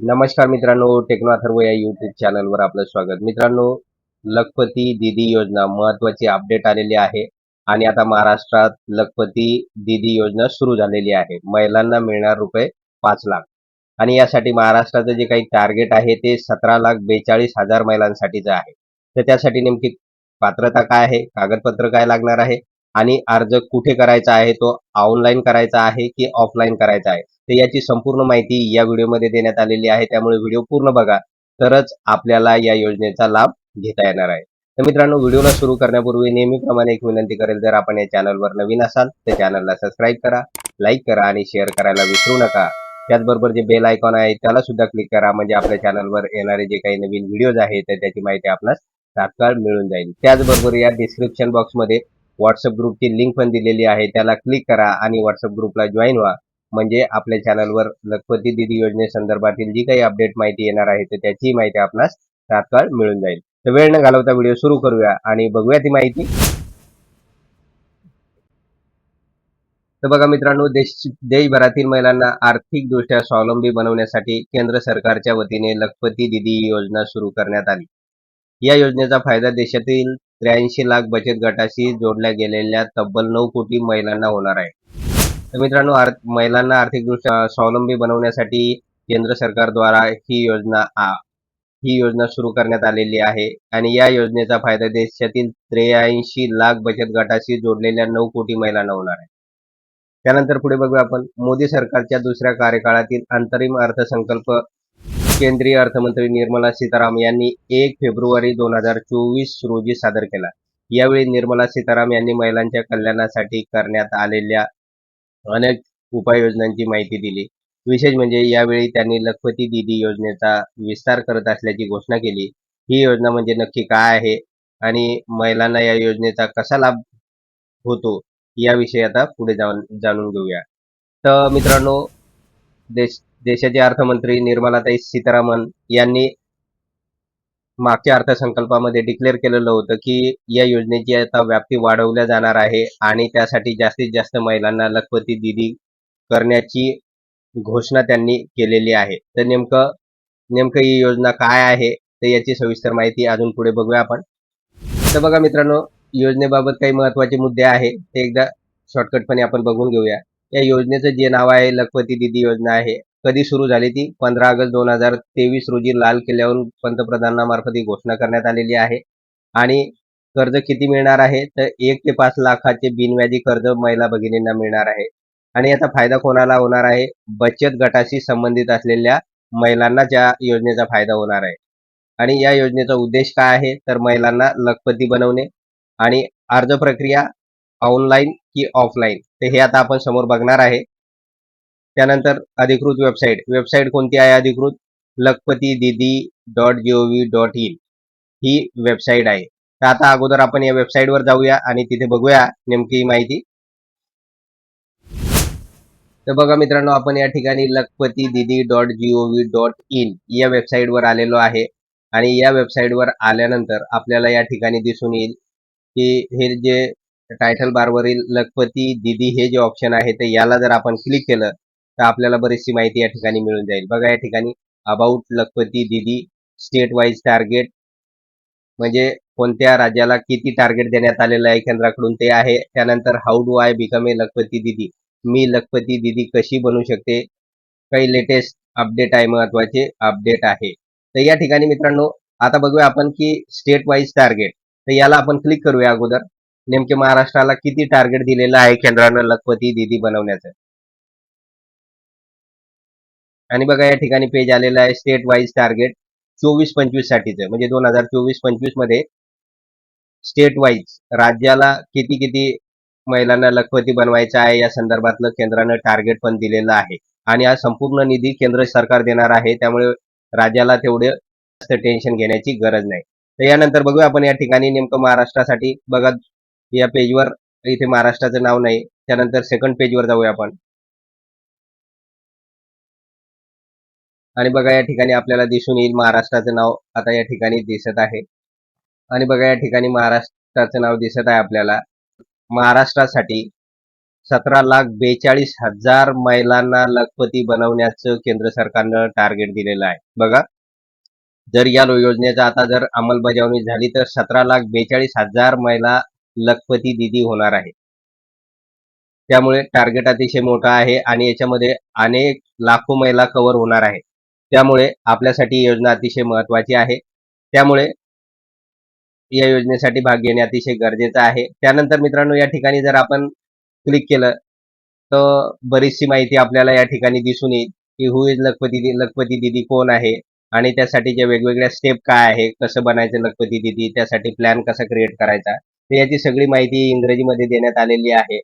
नमस्कार मित्रांनो टेक्नो अथर्व या युट्यूब चॅनलवर आपलं स्वागत. मित्रांनो लखपती दीदी योजना महत्वाची अपडेट आलेली आहे आणि आता महाराष्ट्रात लखपती दीदी योजना सुरू झालेली आहे. महिलांना मिळणार रुपये पाच लाख. आणि यासाठी महाराष्ट्राचं जे काही टार्गेट आहे ते सतरा लाख बेचाळीस हजार महिलांसाठीचं आहे. तर त्यासाठी नेमकी पात्रता काय आहे? कागदपत्र काय लागणार आहे? आणि अर्ज कुठे करायचा आहे तो ऑनलाईन करायचा आहे की ऑफलाईन करायचा आहे? तर याची संपूर्ण माहिती या व्हिडिओमध्ये देण्यात आलेली आहे. त्यामुळे व्हिडिओ पूर्ण बघा. तरच आपल्याला या योजनेचा लाभ घेता येणार आहे. तर मित्रांनो व्हिडिओला सुरू करण्यापूर्वी नेहमीप्रमाणे एक विनंती करेल जर आपण या चॅनलवर नवीन असाल तर चॅनलला सबस्क्राईब करा लाईक करा आणि शेअर करायला विसरू नका. त्याचबरोबर जे बेल आयकॉन आहे त्याला सुद्धा क्लिक करा. म्हणजे आपल्या चॅनलवर येणारे जे काही नवीन व्हिडिओज आहेत तर त्याची माहिती आपणास तात्काळ मिळून जाईल. त्याचबरोबर या डिस्क्रिप्शन बॉक्समध्ये व्हॉट्सअप ग्रुपची लिंक पण दिलेली आहे. त्याला क्लिक करा आणि व्हॉट्सअप ग्रुपला जॉईन व्हा. म्हणजे आपल्या चॅनलवर लखपती दिदी योजनेसंदर्भातील जी काही अपडेट माहिती येणार आहे तर त्याची माहिती आपणास तात्काळ मिळून जाईल. तर वेळ न घालवता व्हिडिओ सुरू करूया आणि बघूया ती माहिती. तर बघा मित्रांनो देश देशभरातील महिलांना आर्थिकदृष्ट्या स्वावलंबी बनवण्यासाठी केंद्र सरकारच्या वतीने लखपती दिदी योजना सुरू करण्यात आली. या योजनेचा फायदा देशातील त्र्याऐंशी लाख बचत गटाशी जोडल्या गेलेल्या तब्बल नऊ कोटी महिलांना होणार आहे. तर मित्रांनो आर्थ महिलांना आर्थिकदृष्ट्या स्वावलंबी बनवण्यासाठी केंद्र सरकारद्वारा ही योजना आ- ही योजना सुरू करण्यात आलेली आहे. आणि या योजनेचा फायदा देशातील त्र्याऐंशी लाख बचत गटाशी जोडलेल्या नऊ कोटी महिलांना होणार आहे. त्यानंतर पुढे बघूया आपण. मोदी सरकारच्या दुसऱ्या कार्यकाळातील अंतरिम अर्थसंकल्प केंद्रीय अर्थमंत्री निर्मला सीताराम यांनी एक फेब्रुवारी दोन हजार चोवीस रोजी सादर केला. यावेळी निर्मला सीताराम यांनी महिलांच्या कल्याणासाठी करण्यात आलेल्या अनेक उपाययोजनांची माहिती दिली. विशेष म्हणजे यावेळी त्यांनी लखपती दिदी योजनेचा विस्तार करत असल्याची घोषणा केली. ही योजना म्हणजे नक्की काय आहे आणि महिलांना या योजनेचा कसा लाभ होतो याविषयी आता पुढे जाऊन जाणून घेऊया. तर मित्रांनो देश देशाचे अर्थमंत्री निर्मलाताई सीतारामन यांनी मागच्या अर्थसंकल्पामध्ये डिक्लेअर केलेलं होतं की या योजनेची आता व्याप्ती वाढवल्या जाणार आहे आणि त्यासाठी जास्तीत जास्त महिलांना लखपती दिदी करण्याची घोषणा त्यांनी केलेली आहे. तर नेमकं नेमकं ही योजना काय आहे तर याची सविस्तर माहिती अजून पुढे बघूया आपण. तर बघा मित्रांनो योजनेबाबत काही महत्त्वाचे मुद्दे आहे ते एकदा शॉर्टकटपणे आपण बघून घेऊया. या योजनेचं जे नाव आहे लखपती दिदी योजना आहे कधी सुरू झाली ती? पंधरा ऑगस्ट दोन हजार तेवीस रोजी लाल किल्ल्यावरून पंतप्रधानांमार्फत ही घोषणा करण्यात आलेली आहे. आणि कर्ज किती मिळणार आहे? तर एक ते पाच लाखाचे बिनव्याजी कर्ज महिला भगिनींना मिळणार आहे. आणि याचा फायदा कोणाला होणार आहे? बचत गटाशी संबंधित असलेल्या महिलांना या योजनेचा फायदा होणार आहे. आणि या योजनेचा उद्देश काय आहे? तर महिलांना लखपती बनवणे आणि अर्ज प्रक्रिया ऑनलाईन की ऑफलाईन तर हे आता आपण समोर बघणार आहे. त्यानंतर अधिकृत वेबसाईट वेबसाईट कोणती आहे अधिकृत? Lakhpati Didi dot G O V dot in he website आहे. तर आता अगोदर आपण या वेबसाईटवर जाऊया आणि तिथे बघूया नेमकी माहिती. तर बघा मित्रांनो आपण या ठिकाणी Lakhpati Didi dot G O V dot in या वेबसाईटवर आलेलो आहे. आणि या वेबसाईटवर आल्यानंतर आपल्याला या ठिकाणी दिसून येईल की हे जे टायटल बारवरील लखपती दिदी हे जे ऑप्शन आहे ते याला जर आपण क्लिक केलं तर आपल्याला बरीचशी माहिती या ठिकाणी मिळून जाईल. बघा या ठिकाणी अबाउट लखपती दिदी स्टेट वाईज टार्गेट म्हणजे कोणत्या राज्याला किती टार्गेट देण्यात आलेलं आहे केंद्राकडून ते आहे. त्यानंतर how do I become a Lakhpati Didi? मी लखपती दिदी कशी बनू शकते? काही लेटेस्ट अपडेट आहे महत्त्वाचे अपडेट आहे. तर या ठिकाणी मित्रांनो आता बघूया आपण की स्टेट वाईज टार्गेट तर याला आपण क्लिक करूया अगोदर. नेमके महाराष्ट्राला किती टार्गेट दिलेलं आहे केंद्रानं लखपती दिदी बनवण्याचं? आणि बघा या ठिकाणी पेज आलेलं आहे स्टेट वाईज टार्गेट चोवीस पंचवीस साठीचं. म्हणजे दोन हजार चोवीस पंचवीसमध्ये स्टेट वाईज राज्याला किती किती महिलांना लखपती बनवायचं आहे या संदर्भातलं केंद्रानं टार्गेट पण दिलेलं आहे. आणि हा संपूर्ण निधी केंद्र सरकार देणार आहे त्यामुळे राज्याला तेवढे जास्त टेन्शन घेण्याची गरज नाही. तर यानंतर बघूया आपण या ठिकाणी नेमकं महाराष्ट्रासाठी. बघा या पेजवर इथे महाराष्ट्राचं नाव नाही त्यानंतर सेकंड पेजवर जाऊया आपण. आणि बघा या ठिकाणी आपल्याला दिसून येईल महाराष्ट्राचं नाव आता या ठिकाणी दिसत आहे. आणि बघा या ठिकाणी महाराष्ट्राचं नाव दिसत आहे आपल्याला. महाराष्ट्रासाठी सतरा लाख बेचाळीस हजार महिलांना लखपती बनवण्याचं केंद्र सरकारनं टार्गेट दिलेलं आहे. बघा जर या योजनेचा आता जर अंमलबजावणी झाली तर सतरा लाख बेचाळीस हजार महिला लखपती दिदी होणार आहे. त्यामुळे टार्गेट अतिशय मोठा आहे आणि याच्यामध्ये अनेक लाखो महिला कव्हर होणार आहे. त्यामुळे आपल्यासाठी ही योजना अतिशय महत्वाची आहे. त्यामुळे या योजनेसाठी भाग घेणे अतिशय गरजेचं आहे. त्यानंतर मित्रांनो या ठिकाणी जर आपण क्लिक केलं तर बरीचशी माहिती आपल्याला या ठिकाणी दिसून येईल की हु इज लखपती लखपती दिदी कोण आहे आणि त्यासाठीच्या वेगवेगळ्या स्टेप काय आहे कसं बनायचं लखपती दिदी त्यासाठी प्लॅन कसा क्रिएट करायचा तर याची सगळी माहिती इंग्रजीमध्ये देण्यात आलेली आहे.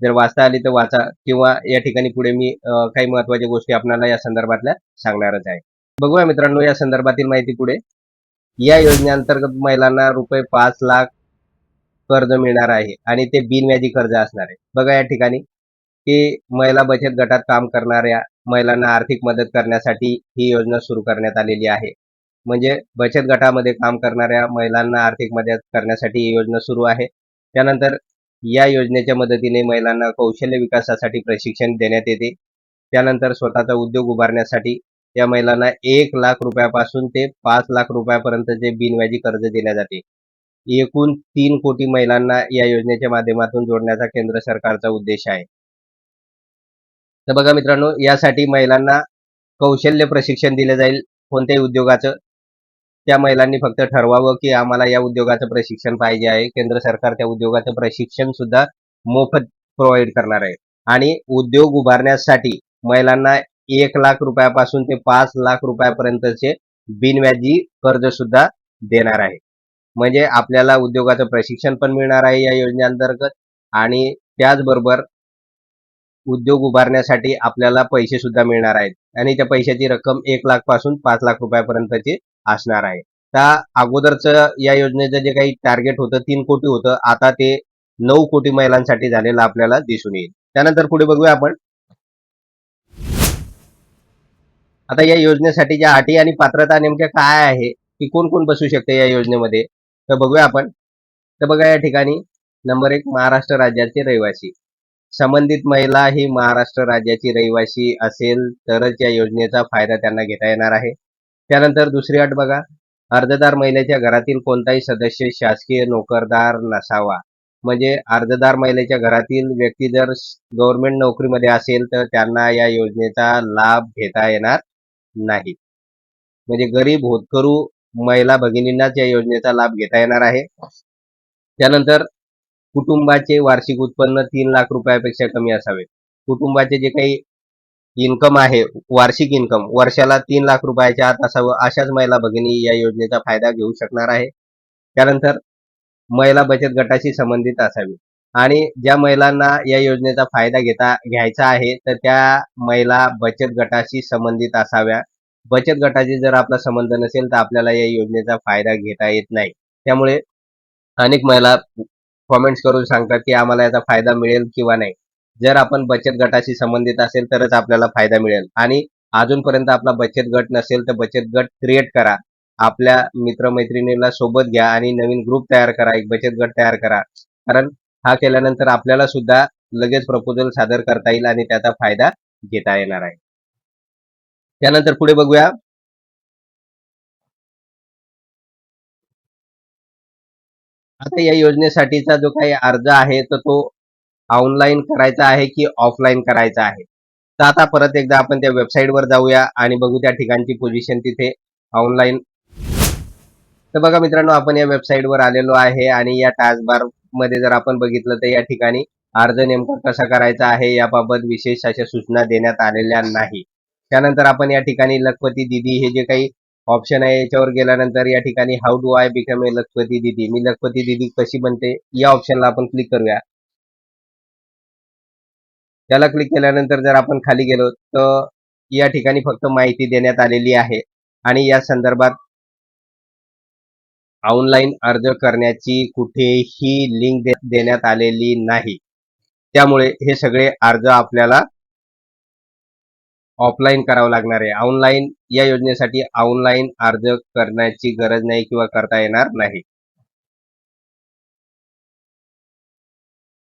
जर वाचता आली तर वाचा किंवा या ठिकाणी पुढे मी काही महत्त्वाच्या गोष्टी आपल्याला या संदर्भातल्या सांगणारच आहे. बघूया मित्रांनो या संदर्भातील माहिती पुढे. या योजनेअंतर्गत महिलांना रुपये पाच लाख कर्ज मिळणार आहे आणि ते बिनव्याजी कर्ज असणार आहे. बघा या ठिकाणी की महिला बचत गटात काम करणाऱ्या महिलांना आर्थिक मदत करण्यासाठी ही योजना सुरू करण्यात आलेली आहे. म्हणजे बचत गटामध्ये काम करणाऱ्या महिलांना आर्थिक मदत करण्यासाठी ही योजना सुरू आहे. त्यानंतर या योजनेच्या मदतीने महिलांना कौशल्य विकासासाठी प्रशिक्षण देण्यात येते. त्यानंतर स्वतःचा उद्योग उभारण्यासाठी या महिलांना एक लाख रुपयापासून ते पाच लाख रुपयापर्यंतचे बिनव्याजी कर्ज दिले जाते. एकूण तीन कोटी महिलांना या योजनेच्या माध्यमातून जोडण्याचा केंद्र सरकारचा उद्देश आहे. तर बघा मित्रांनो यासाठी महिलांना कौशल्य प्रशिक्षण दिले जाईल कोणत्याही उद्योगाचं. त्या महिलांनी फक्त ठरवावं की आम्हाला या उद्योगाचं प्रशिक्षण पाहिजे आहे. केंद्र सरकार त्या उद्योगाचं प्रशिक्षण सुद्धा मोफत प्रोव्हाइड करणार आहे. आणि उद्योग उभारण्यासाठी महिलांना एक लाख रुपयापासून ते पाच लाख रुपयापर्यंतचे बिनव्याजी कर्ज सुद्धा देणार आहे. म्हणजे आपल्याला उद्योगाचं प्रशिक्षण पण मिळणार आहे या योजनेअंतर्गत आणि त्याचबरोबर उद्योग उभारण्यासाठी आपल्याला पैसे सुद्धा मिळणार आहेत. आणि त्या पैशाची रक्कम एक लाखपासून पाच लाख रुपयापर्यंतची असणार आहे. त्या अगोदरचं या योजनेचं जे काही टार्गेट होतं तीन कोटी होतं आता ते नऊ कोटी महिलांसाठी झालेलं आपल्याला दिसून येईल. त्यानंतर पुढे बघूया आपण. आता या योजनेसाठी ज्या अटी आणि पात्रता नेमक्या काय आहे की कोण कोण बसू शकते या योजनेमध्ये? तर बघूया आपण. तर बघा या ठिकाणी नंबर एक महाराष्ट्र राज्याचे रहिवासी. संबंधित महिला ही महाराष्ट्र राज्याची रहिवासी असेल तरच या योजनेचा फायदा त्यांना घेता येणार आहे. त्यानंतर दुसरी अट बघा. अर्जदार महिलेच्या घरातील कोणताही सदस्य शासकीय नोकरदार नसावा. म्हणजे अर्जदार महिलेच्या घरातील व्यक्ती जर गव्हर्नमेंट नोकरीमध्ये असेल तर त्यांना या योजनेचा लाभ घेता येणार नाही. म्हणजे गरीब होतकरू महिला भगिनींनाच या योजनेचा लाभ घेता येणार आहे. त्यानंतर कुटुंबाचे वार्षिक उत्पन्न तीन लाख रुपयापेक्षा कमी असावे. कुटुंबाचे जे काही इन्कम आहे वार्षिक इन्कम वर्षाला तीन लाख रुपयाच्या आत असावं अशाच महिला भगिनी या योजनेचा फायदा घेऊ शकणार आहे. त्यानंतर महिला बचत गटाशी संबंधित असावी. आणि ज्या महिलांना या योजनेचा फायदा घेता घ्यायचा आहे तर त्या महिला बचत गटाशी संबंधित असाव्या. बचत गटाशी जर आपला संबंध नसेल तर आपल्याला या योजनेचा फायदा घेता येत नाही. त्यामुळे अनेक महिला कॉमेंट्स करून सांगतात की आम्हाला याचा फायदा मिळेल किंवा नाही. जर आपण बचत गटाशी संबंधित असेल तरच आपल्याला फायदा मिळेल. आणि अजूनपर्यंत आपला बचत गट नसेल तर बचत गट क्रिएट करा. आपल्या मित्रमैत्रिणीला सोबत घ्या आणि नवीन ग्रुप तयार करा एक बचत गट तयार करा. कारण हा केल्यानंतर आपल्याला सुद्धा लगेच प्रपोजल सादर करता येईल आणि त्याचा फायदा घेता येणार आहे. त्यानंतर पुढे बघूया. आता या योजनेसाठीचा जो काही अर्ज आहे तर तो ऑनलाईन करायचा आहे की ऑफलाईन करायचा आहे? तर आता परत एकदा आपण त्या वेबसाईटवर जाऊया आणि बघू त्या ठिकाणची पोझिशन तिथे ऑनलाईन तर बघा मित्रांनो आपण या वेबसाईटवर आलेलो आहे आणि या टास्कबारमध्ये जर आपण बघितलं तर या ठिकाणी अर्ज नेमका कसा करायचा आहे याबाबत विशेष अशा सूचना देण्यात आलेल्या नाही. त्यानंतर आपण या ठिकाणी लखपती दिदी हे जे काही ऑप्शन आहे याच्यावर गेल्यानंतर या ठिकाणी how do I become a Lakhpati Didi? मी लखपती दिदी कशी बनते? या ऑप्शनला आपण क्लिक करूया. त्याला क्लिक केल्यानंतर जर आपण खाली गेलो तर या ठिकाणी फक्त माहिती देण्यात आलेली आहे. आणि या संदर्भात ऑनलाईन अर्ज करण्याची कुठेही लिंक देण्यात आलेली नाही. त्यामुळे हे सगळे अर्ज आपल्याला ऑफलाईन करावं लागणार आहे. ऑनलाईन या योजनेसाठी ऑनलाईन अर्ज करण्याची गरज नाही किंवा करता येणार नाही.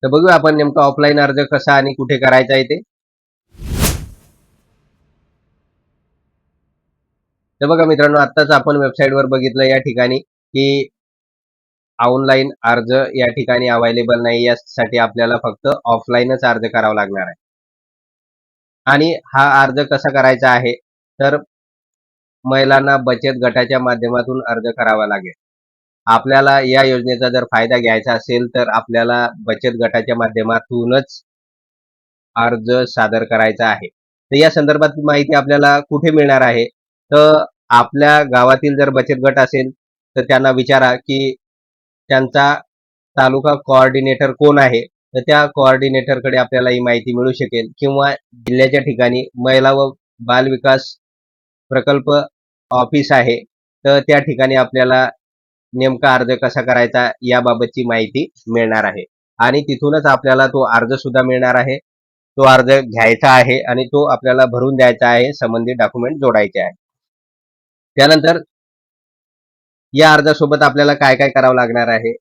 तर बघूया आपण नेमका ऑफलाईन अर्ज कसा आणि कुठे करायचा आहे ते. तर बघा मित्रांनो आत्ताच आपण वेबसाईटवर बघितलं या ठिकाणी की ऑनलाईन अर्ज या ठिकाणी अवेलेबल नाही यासाठी आपल्याला फक्त ऑफलाईनच अर्ज करावा लागणार आहे. आणि हा अर्ज कसा करायचा आहे तर महिलांना बचत गटाच्या माध्यमातून अर्ज करावा लागेल. आपल्याला या योजनेचा जर फायदा घ्यायचा असेल तर आपल्याला बचत गटाच्या माध्यमातूनच अर्ज सादर करायचा आहे. तर या संदर्भात माहिती आपल्याला कुठे मिळणार आहे? तर आपल्या गावातील जर बचत गट असेल तर त्यांना विचारा की त्यांचा तालुका कोऑर्डिनेटर कोण आहे? तर त्या कोऑर्डिनेटरकडे आपल्याला ही माहिती मिळू शकेल. किंवा जिल्ह्याच्या ठिकाणी महिला व बाल विकास प्रकल्प ऑफिस आहे तर त्या ठिकाणी आपल्याला नेमका अर्ज कसा करायचा याबाबतची माहिती मिळणार आहे. आणि तिथूनच आपल्याला तो अर्ज सुद्धा मिळणार आहे. तो अर्ज घ्यायचा आहे आणि तो आपल्याला भरून द्यायचा आहे संबंधित डॉक्युमेंट जोडायचे आहे. त्यानंतर या अर्जासोबत आपल्याला काय काय करावं लागणार आहे?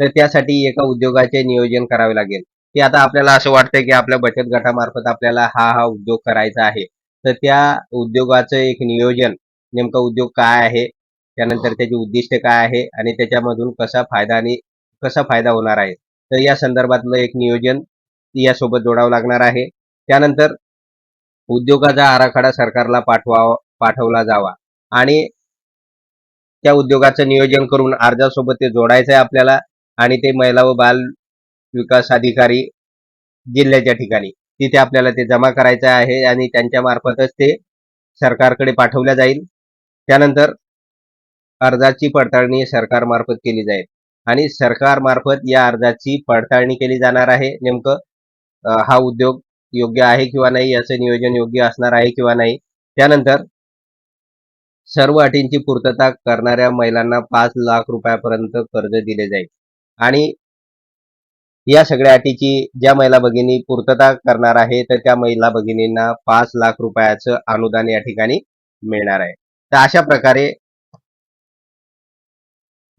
तर त्यासाठी एका उद्योगाचे नियोजन करावे लागेल. की आता आपल्याला असं वाटतंय की आपल्या बचत गटामार्फत आपल्याला हा हा उद्योग करायचा आहे. तर त्या उद्योगाचं एक नियोजन नेमका उद्योग काय आहे? त्यानंतर त्याची उद्दिष्ट काय आहे आणि त्याच्यामधून कसा फायदा आणि कसा फायदा होणार आहे. तर या संदर्भातलं एक नियोजन यासोबत जोडावं लागणार आहे. त्यानंतर उद्योगाचा आराखडा सरकारला पाठवावा पाठवला जावा आणि त्या उद्योगाचं नियोजन करून अर्जासोबत ते जोडायचं आहे आपल्याला आणि ते महिला व बाल विकास अधिकारी जिल्ह्याच्या ठिकाणी तिथे आपल्याला ते जमा करायचं आहे आणि त्यांच्या मार्फतच ते सरकारकडे पाठवल्या जाईल. त्यानंतर अर्जाची पडताळणी सरकारमार्फत केली जाईल. आणि सरकारमार्फत या अर्जाची पडताळणी केली जाणार आहे. नेमकं हा उद्योग योग्य आहे किंवा नाही याचं नियोजन योग्य असणार आहे किंवा नाही त्यानंतर सर्व अटींची पूर्तता करणाऱ्या महिलांना पाच लाख रुपयापर्यंत कर्ज दिले जाईल. आणि या सगळ्या अटीची ज्या महिला भगिनी पूर्तता करणार आहे तर त्या महिला भगिनींना पाच लाख रुपयाचं अनुदान या ठिकाणी मिळणार आहे. तर अशा प्रकारे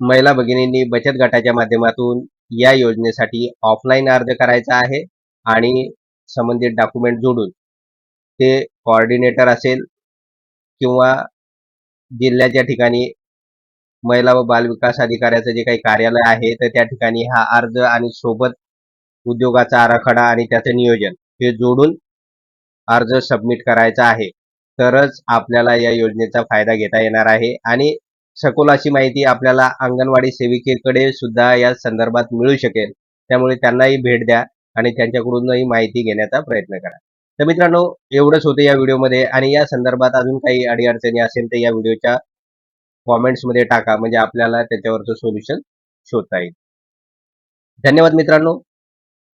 महिला भगिनींनी बचत गटाच्या माध्यमातून या योजनेसाठी ऑफलाईन अर्ज करायचा आहे आणि संबंधित डॉक्युमेंट जोडून ते कोऑर्डिनेटर असेल किंवा जिल्ह्याच्या ठिकाणी महिला व बालविकास अधिकाऱ्याचं जे काही कार्यालय आहे तर त्या ठिकाणी हा अर्ज आणि सोबत उद्योगाचा आराखडा आणि त्याचं नियोजन हे जोडून अर्ज सबमिट करायचा आहे. तरच आपल्याला या योजनेचा फायदा घेता येणार आहे आणि सखोल अशी माहिती आपल्याला अंगणवाडी सेविकेकडे सुद्धा या संदर्भात मिळू शकेल. त्यामुळे त्यांनाही भेट द्या आणि त्यांच्याकडूनही माहिती घेण्याचा प्रयत्न करा. तर मित्रांनो एवढंच होतं या व्हिडिओमध्ये आणि या संदर्भात अजून काही अडीअडचणी असेल तर या व्हिडिओच्या कॉमेंट्समध्ये टाका. म्हणजे आपल्याला त्याच्यावरचं सोल्युशन शोधता येईल. धन्यवाद मित्रांनो.